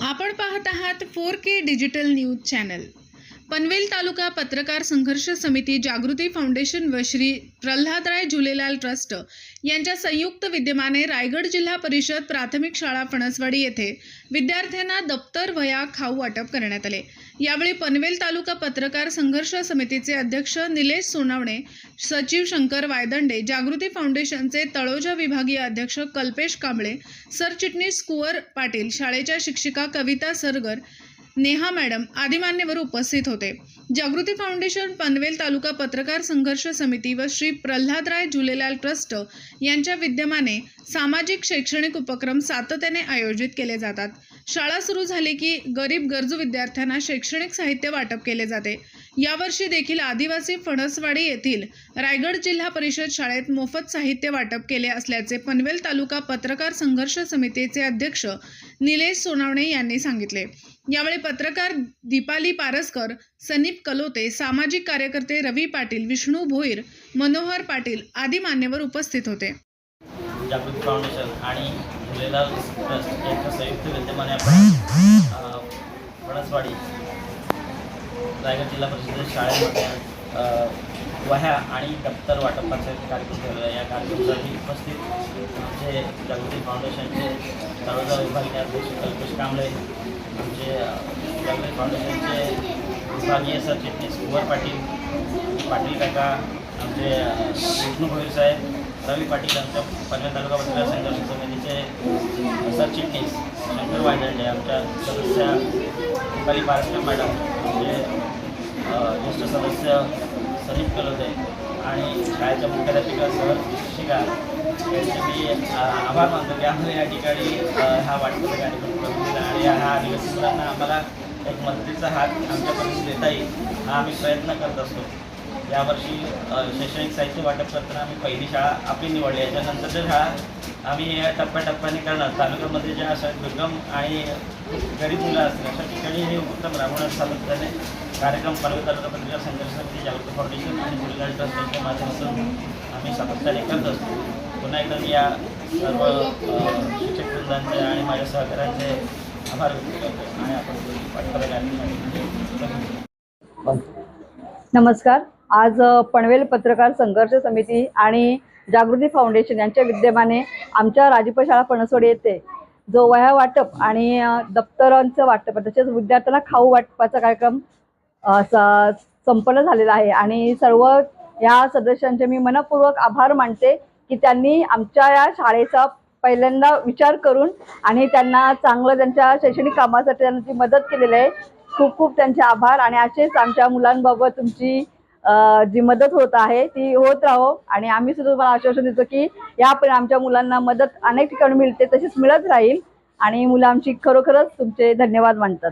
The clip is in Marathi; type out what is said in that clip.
आपण पाहत आहात four K digital news channel. Panvel taluka पत्रकार संघर्ष समिती जागृती फाउंडेशन व श्री प्रल्हादराय झुलेलाल ट्रस्ट यांच्या संयुक्त विद्यमाने रायगड जिल्हा परिषद प्राथमिक शाळा फणसवाडी येथे विद्यार्थ्यांना दप्तर वया खाऊ वाटप करण्यात आले. यावेळी पनवेल तालुका पत्रकार संघर्ष समितीचे अध्यक्ष निलेश सोनावणे सचिव शंकर वायदंडे जागृती फाउंडेशनचे तळोजा विभागीय अध्यक्ष कल्पेश कांबळे सरचिटणीस कुवर पाटील शाळेच्या शिक्षिका कविता सरगर नेहा मॅडम आदी मान्यवर उपस्थित होते. जागृती फाउंडेशन पनवेल तालुका पत्रकार संघर्ष समिती व श्री प्रल्हादराय झुलेलाल ट्रस्ट यांच्या विद्यमाने सामाजिक शैक्षणिक उपक्रम सातत्याने आयोजित केले जातात. शाळा सुरू झाली की गरीब गरजू विद्यार्थ्यांना शैक्षणिक साहित्य वाटप केले जाते. यावर्षी देखील आदिवासी फणसवाडी येथील रायगड जिल्हा परिषद शाळेत मोफत साहित्य वाटप केले असल्याचे पनवेल तालुका पत्रकार संघर्ष समितीचे अध्यक्ष निलेश सोनावणे यांनी सांगितले. यावेळी पत्रकार दीपाली पारसकर सनीप कलोते सामाजिक कार्यकर्ते रवी पाटील विष्णू भोईर मनोहर पाटील आदी मान्यवर उपस्थित होते. जागृती फाउंडेशन आणि झुलेलाल ट्रस्ट यांच्या संयुक्त विद्यमाने आपण फणसवाडी रायगड जिल्हा परिषदेच्या शाळेमध्ये वह्या आणि दप्तर वाटपाचा कार्यक्रम ठेवलेला आहे या कार्यक्रमासाठी उपस्थित आमचे जागृती फाउंडेशनचे तळोजा विभागीय अध्यक्ष कल्पेश कांबळे आमचे जागृती फाउंडेशनचे विभागीय सरचिटणीस कुंवर पाटील पाटील काका आमचे विष्णू भोईर साहेब रवी पाटील आमच्या पनवेल तालुका पत्रकार संघर्ष समितीचे सरचिटणीस शंकर वायदंडे आमच्या सदस्या दीपाली पारसकर मॅडम म्हणजे ज्येष्ठ सदस्य सलीम कलोदे आणि शाळेच्या मुख्याध्यापिका सर शिक्षिका यांचे मी आभार मानतो की आम्हाला या ठिकाणी हा वाटपाचा कार्यक्रम करून दिला आणि हा आदिवासी मुलांना आम्हाला एक मदतीचा हात आमच्यापर्यंत देता येईल हा आम्ही प्रयत्न करत असतो. यावर्षी शैक्षणिक साहित्य वाटप करताना आम्ही पहिली शाळा आपली निवडली. याच्यानंतरच्या शाळा आम्ही या टप्प्याटप्प्याने करणार. तालुक्यामध्ये ज्या अशा दुर्गम आणि गरीब मुलं असतील अशा ठिकाणी हे उत्तम राबवण्यात सातत्याने कार्यक्रम पालवी तालुका पत्रिका संघर्ष समिती जागृती फाउंडेशन आणि मुलगा ट्रस्ट यांच्या माध्यमातून आम्ही सातत्याने करत असतो. पुन्हा एकदा मी या सर्व शिक्षक वृंदांचे आणि माझ्या सहकाऱ्यांचे आभार व्यक्त करतो आणि आपण वाटपाला नमस्कार. आज पनवेल पत्रकार संघर्ष समिती आणि जागृती फाउंडेशन यांच्या विद्यमाने आमच्या राजीप शाळा येते येथे जो वह्या वाटप आणि दप्तरांचं वाटप तसेच विद्यार्थ्यांना खाऊ वाटपाचा कार्यक्रम संपन्न झालेला आहे. आणि सर्व या सदस्यांचे मी मनपूर्वक आभार मानते की त्यांनी आमच्या या शाळेचा पहिल्यांदा विचार करून आणि त्यांना चांगलं त्यांच्या शैक्षणिक कामासाठी त्यांना मदत केलेली आहे. खूप खूप त्यांचे आभार आणि असेच आमच्या मुलांबाबत तुमची जी मदत होत आहे ती होत राहो. आणि आम्ही सुद्धा तुम्हाला आश्वासन देतो की यापुढे आमच्या मुलांना मदत अनेक ठिकाणी मिळते तशीच मिळत राहील. आणि मुलं आमची खरोखरच तुमचे धन्यवाद मानतात.